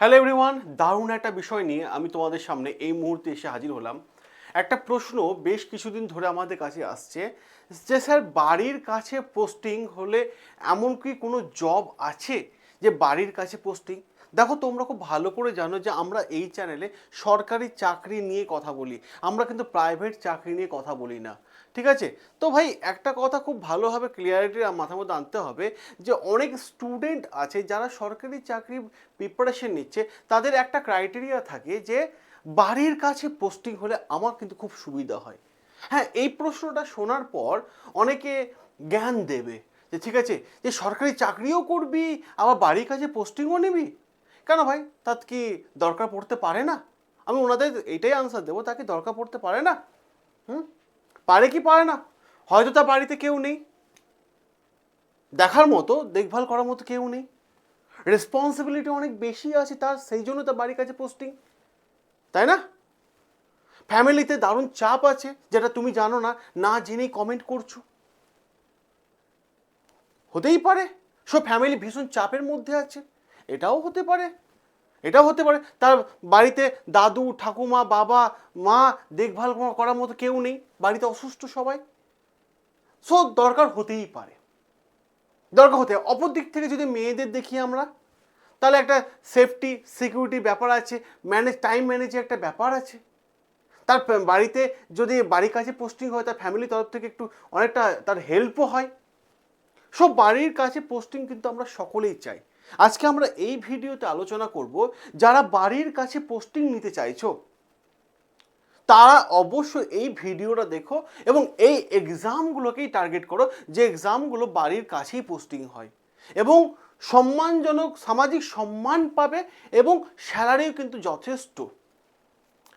Hello everyone দারুণ একটা বিষয় নিয়ে আমি তোমাদের সামনে এই মুহূর্তে এসে হাজির হলাম। একটা প্রশ্ন বেশ কিছুদিন ধরে আমাদের কাছে আসছে যে, স্যার, বাড়ির কাছে পোস্টিং হলে এমন কি কোনো জব আছে যে, বাড়ির কাছে পোস্টিং দেখো, তোমরা খুব ভালো করে জানো যে, আমরা এই চ্যানেলে সরকারি চাকরি নিয়ে কথা বলি। আমরা কিন্তু প্রাইভেট চাকরি নিয়ে কথা বলি না। ঠিক আছে? তো ভাই, একটা কথা খুব ভালোভাবে ক্লিয়ারিটি মাথার মধ্যে আনতে হবে যে, অনেক স্টুডেন্ট আছে যারা সরকারি চাকরি প্রিপারেশন নিচ্ছে, তাদের একটা ক্রাইটেরিয়া থাকে যে, বাড়ির কাছে পোস্টিং হলে আমার কিন্তু খুব সুবিধা হয়। হ্যাঁ এই প্রশ্নটা শোনার পর অনেকে জ্ঞান দেবে যে, ঠিক আছে, যে সরকারি চাকরিও করবি, আবার বাড়ির কাছে পোস্টিংও নিবি? কেন ভাই? তার কি দরকার পড়তে পারে না? আমি ওনাদের এইটাই আনসার দেবো, তাকে দরকার পড়তে পারে না? হুম? পারে কি পারে না? হয়তো তার বাড়িতে কেউ নেই। দেখার মতো, দেখভাল করার মতো কেউ নেই। রেসপন্সিবিলিটি অনেক বেশি আছে তার, সেই জন্য তার বাড়ির কাছে পোস্টিং তাই না? ফ্যামিলিতে দারুণ চাপ আছে, যেটা তুমি জানো না না জেনেই কমেন্ট করছ। হতেই পারে। সব ফ্যামিলি ভীষণ চাপের মধ্যে আছে। এটাও হতে পারে। এটাও হতে পারে। তার বাড়িতে দাদু, ঠাকুমা, বাবা, মা, দেখভাল করার মতো কেউ নেই। বাড়িতে অসুস্থ সবাই। সো দরকার হতেই পারে। দরকার হতে অপর দিক থেকে যদি মেয়েদের দেখি আমরা, তাহলে একটা সেফটি সিকিউরিটি ব্যাপার আছে। ম্যানেজ টাইম ম্যানেজের একটা ব্যাপার আছে। তার বাড়িতে যদি বাড়ির কাছে পোস্টিং হয়, তার ফ্যামিলি তরফ থেকে একটু অনেকটা তার হেল্পও হয়। সব বাড়ির কাছে পোস্টিং কিন্তু আমরা সকলেই চাই। আজকে আমরা এই ভিডিওতে আলোচনা করব যারা বাড়ির কাছে পোস্টিং নিতে চাইছো। তারা অবশ্যই এই ভিডিওটা দেখো এবং এই এক্সামগুলোকেই টার্গেট করো যে এক্সামগুলো বাড়ির কাছেই পোস্টিং হয়। এবং সম্মানজনক, সামাজিক সম্মান পাবে এবং স্যালারিও কিন্তু যথেষ্ট।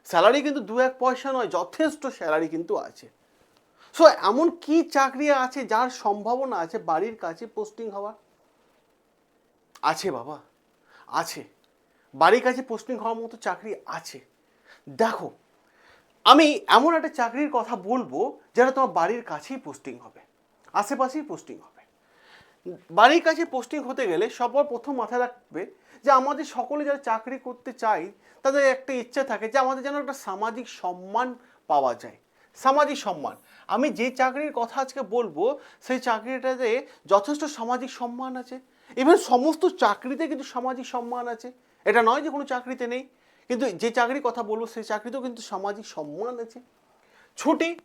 স্যালারি কিন্তু দু এক পয়সা নয়, যথেষ্ট স্যালারি কিন্তু আছে। সো এমন কি চাকরি আছে যার সম্ভাবনা আছে বাড়ির কাছে পোস্টিং হওয়ার? আছে বাবা, আছে। বাড়ির কাছে পোস্টিং হওয়ার মতো চাকরি আছে। দেখো, আমি এমন একটা চাকরির কথা বলব যেটা তোমার বাড়ির কাছেই পোস্টিং হবে, আশেপাশেই পোস্টিং হবে। বাড়ির কাছে পোস্টিং হতে গেলে সবার প্রথম মাথায় রাখবে যে আমাদের সকলে যারা চাকরি করতে চাই তাদের একটা ইচ্ছা থাকে যে আমাদের যেন একটা সামাজিক সম্মান পাওয়া যায়। সামাজিক সম্মান। আমি যে চাকরির কথা আজকে বলব, সেই চাকরিটাতে যথেষ্ট সামাজিক সম্মান আছে ইভেন সমস্ত চাকরিতে কিন্তু সামাজিক সম্মান আছে। এটা নয় যে কোনো চাকরিতে নেই। কিন্তু যে চাকরির কথা বলব, সেই চাকরিতেও কিন্তু সামাজিক সম্মান আছে। ছুটি,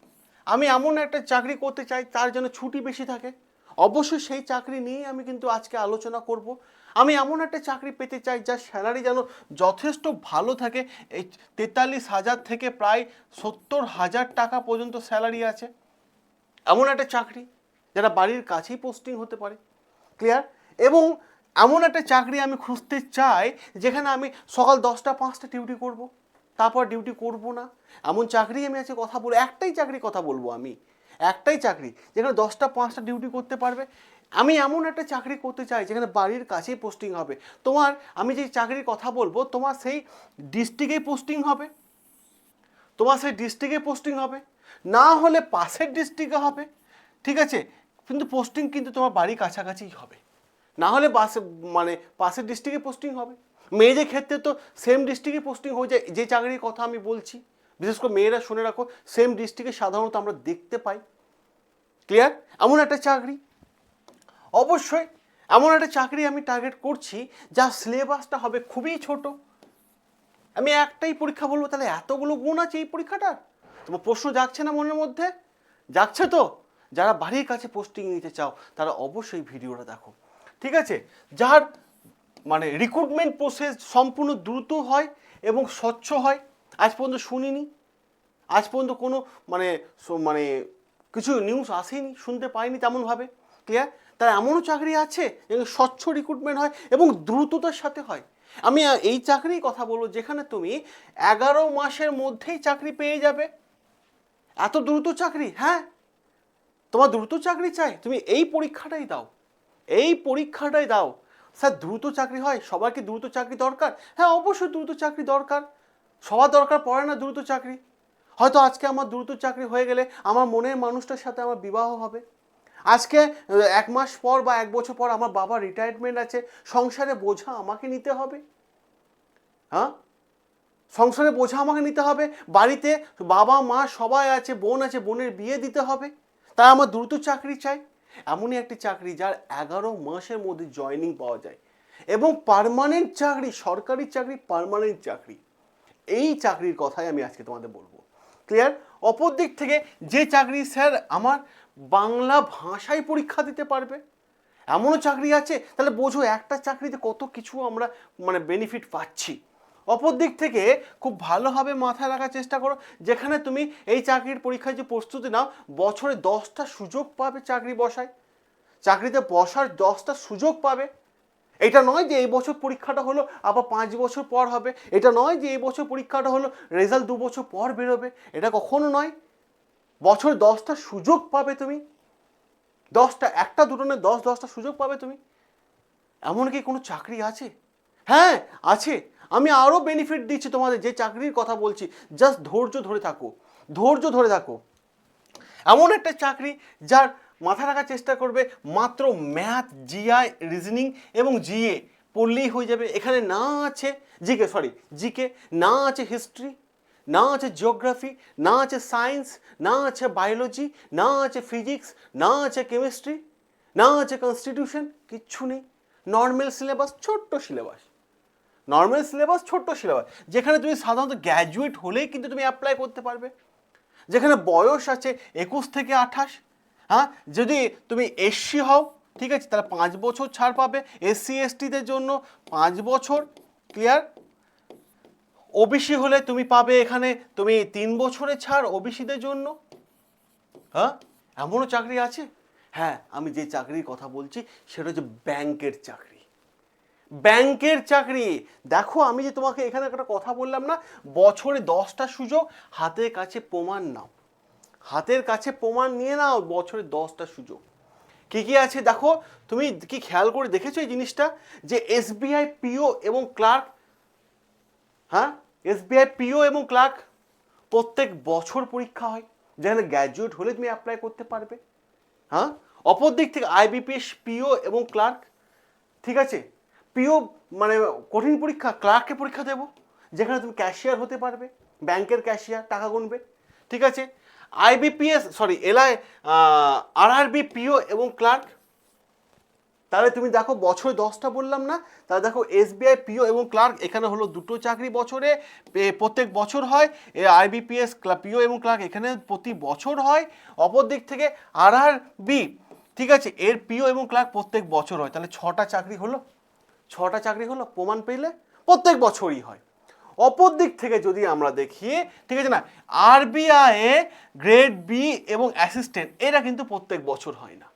আমি এমন একটা চাকরি করতে চাই, তার জন্য ছুটি বেশি থাকে। অবশ্যই সেই চাকরি নিয়েই আমি কিন্তু আজকে আলোচনা করব। আমি এমন একটা চাকরি পেতে চাই, যার স্যালারি যেন যথেষ্ট ভালো থাকে। এই তেতাল্লিশ হাজার থেকে প্রায় সত্তর হাজার টাকা পর্যন্ত স্যালারি আছে। এমন একটা চাকরি যারা বাড়ির কাছেই পোস্টিং হতে পারে। ক্লিয়ার এবং এমন একটা চাকরি আমি খুঁজতে চাই যেখানে আমি সকাল দশটা, পাঁচটা ডিউটি করব। তারপর ডিউটি করব না। এমন চাকরি আমি আছে কথা বলব, একটাই চাকরি কথা বলব আমি। একটাই চাকরি যেখানে দশটা, পাঁচটা ডিউটি করতে পারবে। আমি এমন একটা চাকরি করতে চাই যেখানে বাড়ির কাছেই পোস্টিং হবে। তোমার, আমি যে চাকরির কথা বলব, তোমার সেই ডিস্ট্রিক্টেই পোস্টিং হবে। তোমার সেই ডিস্ট্রিক্টে পোস্টিং হবে। না হলে পাশের ডিস্ট্রিক্টে হবে। ঠিক আছে? কিন্তু পোস্টিং কিন্তু তোমার বাড়ির কাছাকাছিই হবে। না হলে বাসে মানে পাশের ডিস্ট্রিক্টে পোস্টিং হবে। মেয়েদের ক্ষেত্রে তো সেম ডিস্ট্রিক্টে পোস্টিং হয়ে যায়, যে চাকরির কথা আমি বলছি। বিশেষ করে মেয়েরা শুনে রাখো সেম ডিস্ট্রিক্টে সাধারণত আমরা দেখতে পাই। ক্লিয়ার এমন একটা চাকরি। অবশ্যই এমন একটা চাকরি আমি টার্গেট করছি যা সিলেবাসটা হবে খুবই ছোট। আমি একটাই পরীক্ষা বলব, তাহলে এতগুলো গুণ আছে এই পরীক্ষাটার তোমার প্রশ্ন যাচ্ছে না মনের মধ্যে? যাচ্ছে তো? যারা বাড়ির কাছে পোস্টিং নিতে চাও, তারা অবশ্যই ভিডিওটা দেখো। ঠিক আছে? যার মানে রিক্রুটমেন্ট প্রসেস সম্পূর্ণ দ্রুত হয় এবং স্বচ্ছ হয়। আজ পর্যন্ত শুনিনি। আজ পর্যন্ত কোনো মানে মানে কিছু নিউজ আসেনি, শুনতে পাইনি তেমনভাবে। ক্লিয়ার তার এমনও চাকরি আছে যেখানে স্বচ্ছ রিক্রুটমেন্ট হয় এবং দ্রুততার সাথে হয়। আমি এই চাকরির কথা বলব যেখানে তুমি এগারো মাসের মধ্যেই চাকরি পেয়ে যাবে। এত দ্রুত চাকরি হ্যাঁ? তোমার দ্রুত চাকরি চাই, তুমি এই পরীক্ষাটাই দাও। এই পরীক্ষাটাই দাও। স্যার, দ্রুত চাকরি হয়, সবার কি দ্রুত চাকরি দরকার? হ্যাঁ অবশ্যই দ্রুত চাকরি দরকার। সবার দরকার পড়ে না দ্রুত চাকরি। হয়তো আজকে আমার দ্রুত চাকরি হয়ে গেলে আমার মনের মানুষটার সাথে আমার বিবাহ হবে। আজকে এক মাস পর বা এক বছর পর আমার বাবার রিটায়ারমেন্ট আছে, সংসারে বোঝা আমাকে নিতে হবে। হ্যাঁ? সংসারে বোঝা আমাকে নিতে হবে। বাড়িতে বাবা, মা সবাই আছে, বোন আছে, বোনের বিয়ে দিতে হবে। তাই আমার দ্রুত চাকরি চাই। এমনই একটি চাকরি যার এগারো মাসের মধ্যে জয়নিং পাওয়া যায়। এবং পার্মানেন্ট চাকরি, সরকারি চাকরি পার্মানেন্ট চাকরি। এই চাকরির কথাই আমি আজকে তোমাদের বলব। ক্লিয়ার অপর দিক থেকে যে চাকরি স্যার আমার বাংলা ভাষায় পরীক্ষা দিতে পারবে, এমনও চাকরি আছে। তাহলে বোঝো একটা চাকরিতে কত কিছু আমরা মানে বেনিফিট পাচ্ছি। অপর দিক থেকে খুব ভালোভাবে মাথায় রাখার চেষ্টা করো। যেখানে তুমি এই চাকরির পরীক্ষায় যে প্রস্তুতি নাও, বছরে দশটা সুযোগ পাবে চাকরি বসায়। চাকরিতে বসার দশটা সুযোগ পাবে। এটা নয় যে এই বছর পরীক্ষাটা হলো, আবার পাঁচ বছর পর হবে। এটা নয় যে এই বছর পরীক্ষাটা হলো, রেজাল্ট দু বছর পর বেরোবে। এটা কখনো নয়। বছর দশটা সুযোগ পাবে তুমি। দশটা, একটা, দুটো নয়, দশ, দশটা সুযোগ পাবে তুমি। এমন কি কোনো চাকরি আছে? হ্যাঁ আছে। আমি আরও বেনিফিট দিচ্ছি তোমাদের, যে চাকরির কথা বলছি জাস্ট ধৈর্য ধরে থাকো, ধৈর্য ধরে থাকো। এমন একটা চাকরি যার মাথা রাখার চেষ্টা করবে মাত্র ম্যাথ জিআই রিজনিং এবং জিএ পড়লেই হয়ে যাবে। এখানে না আছে জিকে সরি জিকে না আছে হিস্ট্রি না আছে জিওগ্রাফি না আছে সায়েন্স না আছে বায়োলজি না আছে ফিজিক্স না আছে কেমিস্ট্রি না আছে কনস্টিটিউশন কিচ্ছু নেই। নর্মাল সিলেবাস ছোট্ট সিলেবাস নর্মাল সিলেবাস ছোট্ট সিলেবাস যেখানে তুমি সাধারণত গ্র্যাজুয়েট হলেই কিন্তু তুমি অ্যাপ্লাই করতে পারবে। যেখানে বয়স আছে একুশ থেকে আঠাশ হ্যাঁ? যদি তুমি এসসি হও, ঠিক আছে, তাহলে পাঁচ বছর ছাড় পাবে এসসি এসটিদের জন্য। পাঁচ বছর ক্লিয়ার ওবিসি হলে তুমি পাবে এখানে তুমি তিন বছরের ছাড় ওবিসিদের জন্য। হ্যাঁ? এমনও চাকরি আছে? হ্যাঁ আমি যে চাকরির কথা বলছি, সেটা হচ্ছে ব্যাংকের চাকরি। ব্যাংকের চাকরি। দেখো, আমি যে তোমাকে এখানে একটা কথা বললাম না, বছরে দশটা সুযোগ, হাতের কাছে প্রমাণ নাও। হাতের কাছে প্রমাণ নিয়ে নাও, বছরে দশটা সুযোগ। কি কি আছে দেখো, তুমি কি খেয়াল করে দেখেছ এই জিনিসটা? যে এসবিআই পিও এবং ক্লার্ক হ্যাঁ? এসবিআই পিও এবং ক্লার্ক, প্রত্যেক বছর পরীক্ষা হয়। যেখানে গ্র্যাজুয়েট হলে তুমি অ্যাপ্লাই করতে পারবে। হ্যাঁ? অপর দিক থেকে আইবিপিএস পিও এবং ক্লার্ক, ঠিক আছে? পিও মানে কঠিন পরীক্ষা ক্লার্কের পরীক্ষা দেবো, যেখানে তুমি ক্যাশিয়ার হতে পারবে, ব্যাংকের ক্যাশিয়ার টাকা গুনবে, ঠিক আছে? IBPS sorry LI RRB PO এবং ক্লার্ক। তাহলে তুমি দেখো, বছরে দশটা বললাম না, তাহলে দেখো এসবিআই পিও এবং ক্লার্ক, এখানে হলো দুটো চাকরি বছরে প্রত্যেক বছর হয়, এ আইবিপিএস পিও এবং ক্লার্ক, এখানে প্রতি বছর হয়, অপর দিক থেকে আরআরবি ঠিক আছে? এর পিও এবং ক্লার্ক প্রত্যেক বছর হয়, তাহলে ছটা চাকরি হলো ছটা চাকরি হলো, প্রমাণ পেলে প্রত্যেক বছরই হয়। অপর দিক থেকে যদি আমরা দেখি, ঠিক আছে না? আরবিআই এ গ্রেড বি এবং অ্যাসিস্ট্যান্ট এরা কিন্তু প্রত্যেক বছর হয় না।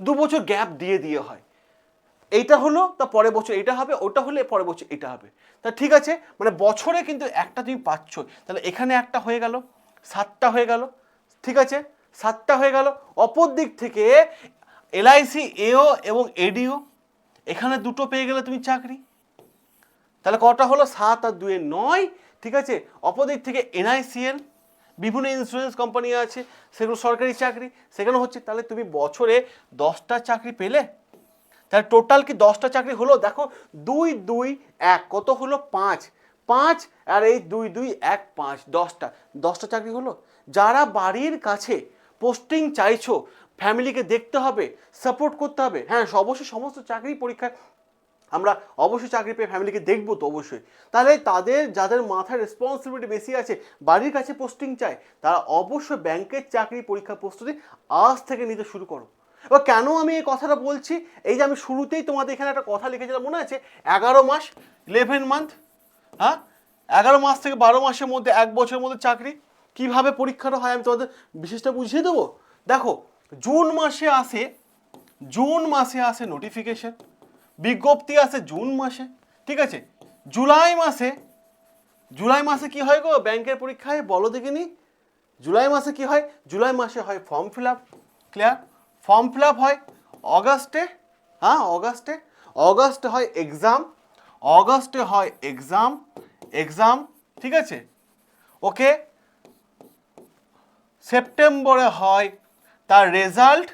দু বছর গ্যাপ দিয়ে দিয়ে হয়। এইটা হলো, তা পরের বছর এটা হবে, ওটা হলে পরের বছর এটা হবে। তা ঠিক আছে মানে বছরে কিন্তু একটা তুমি পাচ্ছ। তাহলে এখানে একটা হয়ে গেল, সাতটা হয়ে গেল, ঠিক আছে? সাতটা হয়ে গেল। অপর দিক থেকে এলআইসি এও এবং এডিও এখানে দুটো পেয়ে গেলে তুমি চাকরি। তাহলে কটা হলো? সাত আর দুয়ে নয়। ঠিক আছে? অপোদিক থেকে এনআইসিএল বিভিন্ন ইন্স্যুরেন্স কোম্পানি আছে, সেগুলো সরকারি চাকরি। সেখানে হচ্ছে, তাহলে তুমি বছরে দশটা চাকরি পেলে? তাহলে টোটাল কি দশটা চাকরি হলো? দেখো, দুই দুই, এক, কত হলো? পাঁচ। পাঁচ আর এই দুই দুই, এক, পাঁচ, দশটা। দশটা চাকরি হলো? যারা বাড়ির কাছে পোস্টিং চাইছো ফ্যামিলিকে দেখতে হবে, সাপোর্ট করতে হবে। হ্যাঁ অবশ্যই সমস্ত চাকরি পরীক্ষায় আমরা অবশ্যই চাকরি পেয়ে ফ্যামিলিকে দেখব তো অবশ্যই। তাহলে তাদের যাদের মাথায় রেসপন্সিবিলিটি বেশি আছে, বাড়ির কাছে পোস্টিং চায় তারা অবশ্যই ব্যাংকের চাকরি পরীক্ষা প্রস্তুতি আজ থেকে নিতে শুরু করো। এবার কেন আমি এই কথাটা বলছি? এই যে আমি শুরুতেই তোমাদের এখানে একটা কথা লিখেছিলাম, মনে আছে? এগারো মাস ইলেভেন মান্থ হ্যাঁ? এগারো মাস থেকে বারো মাসের মধ্যে, এক বছরের মধ্যে চাকরি। কীভাবে পরীক্ষাটা হয় আমি তোমাদের বিশেষটা বুঝিয়ে দেবো? দেখো জুন মাসে আসে, জুন মাসে আসে নোটিফিকেশন বিজ্ঞপ্তি আসে জুন মাসে, ঠিক আছে? জুলাই মাসে জুলাই মাসে কি হয় গো? ব্যাংকের পরীক্ষায় বলো দেখিনি জুলাই মাসে কি হয়? জুলাই মাসে হয় form fill up clear form fill up হয় অগাস্টে হ্যাঁ অগাস্টে। অগাস্টে হয় এক্সাম অগাস্টে হয় এক্সাম এক্সাম ঠিক আছে? ওকে সেপ্টেম্বরে হয় তার রেজাল্ট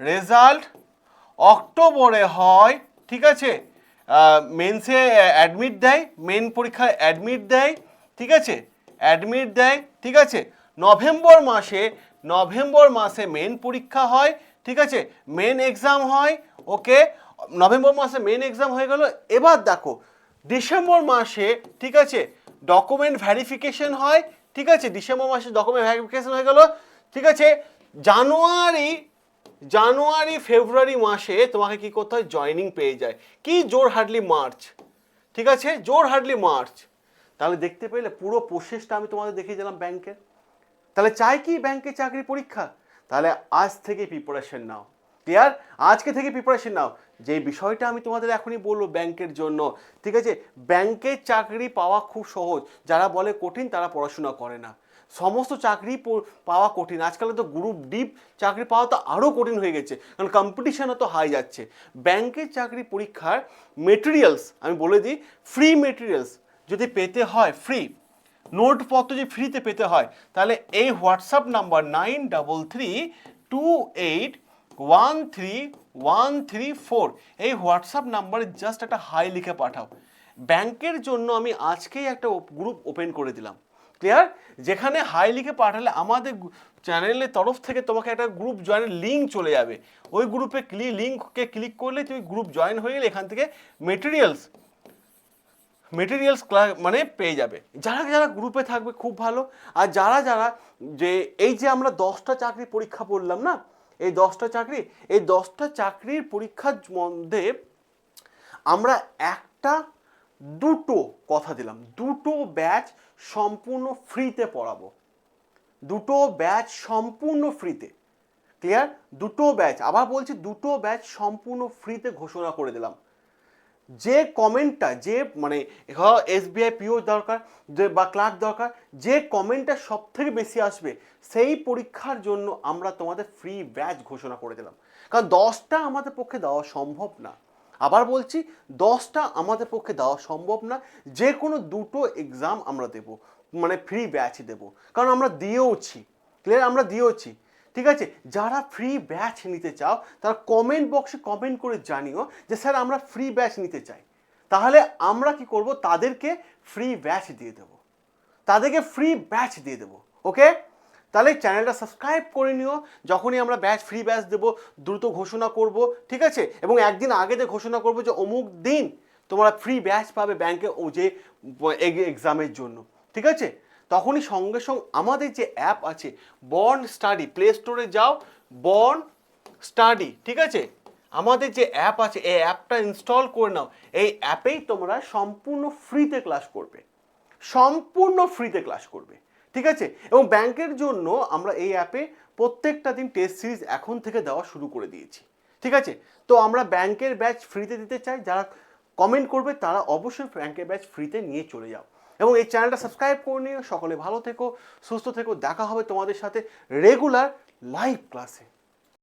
রেজাল্ট অক্টোবরে হয়, ঠিক আছে? মেন্সে অ্যাডমিট দেয় মেন পরীক্ষায় অ্যাডমিট দেয়, ঠিক আছে? অ্যাডমিট দেয়, ঠিক আছে? নভেম্বর মাসে নভেম্বর মাসে মেন পরীক্ষা হয়, ঠিক আছে? মেন এক্সাম হয়, ওকে? নভেম্বর মাসে মেন এক্সাম হয়ে গেল। এবার দেখো, ডিসেম্বর মাসে, ঠিক আছে? ডকুমেন্ট ভ্যারিফিকেশন হয়, ঠিক আছে? ডিসেম্বর মাসে ডকুমেন্ট ভ্যারিফিকেশন হয়ে গেল, ঠিক আছে? জানুয়ারি জানুয়ারি, ফেব্রুয়ারি মাসে তোমাকে কি করতে হয়? জয়নিং পেয়ে যায়। কি? জোর হার্ডলি মার্চ। ঠিক আছে? জোর হার্ডলি মার্চ। তাহলে দেখতে পেলে পুরো প্রসেসটা আমি তোমাদের দেখিয়ে দিলাম ব্যাংকের তাহলে চাই কি ব্যাংকে চাকরি পরীক্ষা? তাহলে আজ থেকে প্রিপারেশন নাও। ক্লিয়ার আজকে থেকে প্রিপারেশন নাও। যে বিষয়টা আমি তোমাদের এখনই বলব ব্যাংকের জন্য। ঠিক আছে? ব্যাংকের চাকরি পাওয়া খুব সহজ। যারা বলে কঠিন, তারা পড়াশোনা করে না। সমস্ত চাকরি পাওয়া কঠিন। আজকাল তো গ্রুপ ডিপ চাকরি পাওয়া তো আরও কঠিন হয়ে গেছে, কারণ কম্পিটিশানও তো হাই যাচ্ছে। ব্যাংকের চাকরি পরীক্ষার মেটেরিয়ালস আমি বলে দিই ফ্রি মেটেরিয়ালস যদি পেতে হয় ফ্রি নোটপত্র যদি ফ্রিতে পেতে হয়, তাহলে এই WhatsApp number nine double three two eight one three one three four এই হোয়াটসঅ্যাপ নাম্বারে জাস্ট একটা হাই লিখে পাঠাও। ব্যাংকের জন্য আমি আজকেই একটা গ্রুপ ওপেন করে দিলাম। ক্লিয়ার যেখানে হাই লিখে পাঠালে আমাদের চ্যানেলের তরফ থেকে তোমাকে একটা গ্রুপ জয়েনের লিঙ্ক চলে যাবে। ওই গ্রুপে ক্লি লিঙ্ককে ক্লিক করলে তুমি গ্রুপ জয়েন হয়ে গেলে এখান থেকে মেটেরিয়ালস মেটেরিয়ালস মানে পেয়ে যাবে। যারা যারা গ্রুপে থাকবে, খুব ভালো। আর যারা যারা যে এই যে আমরা দশটা চাকরি পরীক্ষা পড়লাম না? এই দশটা চাকরি, এই দশটা চাকরির পরীক্ষার মধ্যে আমরা একটা দুটো কথা দিলাম। দুটো ব্যাচ সম্পূর্ণ ফ্রিতে পড়াবো। দুটো ব্যাচ সম্পূর্ণ ফ্রিতে ক্লিয়ার দুটো ব্যাচ আবার বলছি, দুটো ব্যাচ সম্পূর্ণ ফ্রিতে ঘোষণা করে দিলাম। যে কমেন্টটা যে মানে এসবিআই পিও দরকার, যে বা ক্লার্ক দরকার, যে কমেন্টটা সব থেকে বেশি আসবে, সেই পরীক্ষার জন্য আমরা তোমাদের ফ্রি ব্যাচ ঘোষণা করে দিলাম। কারণ দশটা আমাদের পক্ষে দেওয়া সম্ভব না। আবার বলছি, দশটা আমাদের পক্ষে দেওয়া সম্ভব না যে কোনো দুটো এক্সাম আমরা দেব মানে ফ্রি ব্যাচ দেব। কারণ আমরা দিয়েওছি ক্লিয়ার আমরা দিয়েওছি। ঠিক আছে? যারা ফ্রি ব্যাচ নিতে চাও, তারা কমেন্ট বক্সে কমেন্ট করে জানিও যে, স্যার, আমরা ফ্রি ব্যাচ নিতে চাই। তাহলে আমরা কি করব? তাদেরকে ফ্রি ব্যাচ দিয়ে দেব। তাদেরকে ফ্রি ব্যাচ দিয়ে দেবো। ওকে তাহলে চ্যানেলটা সাবস্ক্রাইব করে নিও। যখনই আমরা ব্যাচ ফ্রি ব্যাচ দেবো, দ্রুত ঘোষণা করব, ঠিক আছে? এবং একদিন আগে যে ঘোষণা করব যে অমুক দিন তোমরা ফ্রি ব্যাচ পাবে ব্যাংকে ও যে এক্সামের জন্য, ঠিক আছে? তখনই সঙ্গে সঙ্গে আমাদের যে অ্যাপ আছে বর্ন স্টাডি প্লে স্টোরে যাও বর্ন স্টাডি ঠিক আছে? আমাদের যে অ্যাপ আছে, এই অ্যাপটা ইনস্টল করে নাও। এই অ্যাপেই তোমরা সম্পূর্ণ ফ্রিতে ক্লাস করবে। সম্পূর্ণ ফ্রিতে ক্লাস করবে। ঠিক আছে? এবং ব্যাংকের জন্য আমরা এই অ্যাপে প্রত্যেকটা দিন টেস্ট সিরিজ এখন থেকে দেওয়া শুরু করে দিয়েছি। ঠিক আছে? তো আমরা ব্যাংকের ব্যাচ ফ্রিতে দিতে চাই। যারা কমেন্ট করবে, তারা অবশ্যই ব্যাংকের ব্যাচ ফ্রিতে নিয়ে চলে যাও। এবং এই চ্যানেলটা সাবস্ক্রাইব করে নিও। সকলে ভালো থেকো, সুস্থ থেকো। দেখা হবে তোমাদের সাথে রেগুলার লাইভ ক্লাসে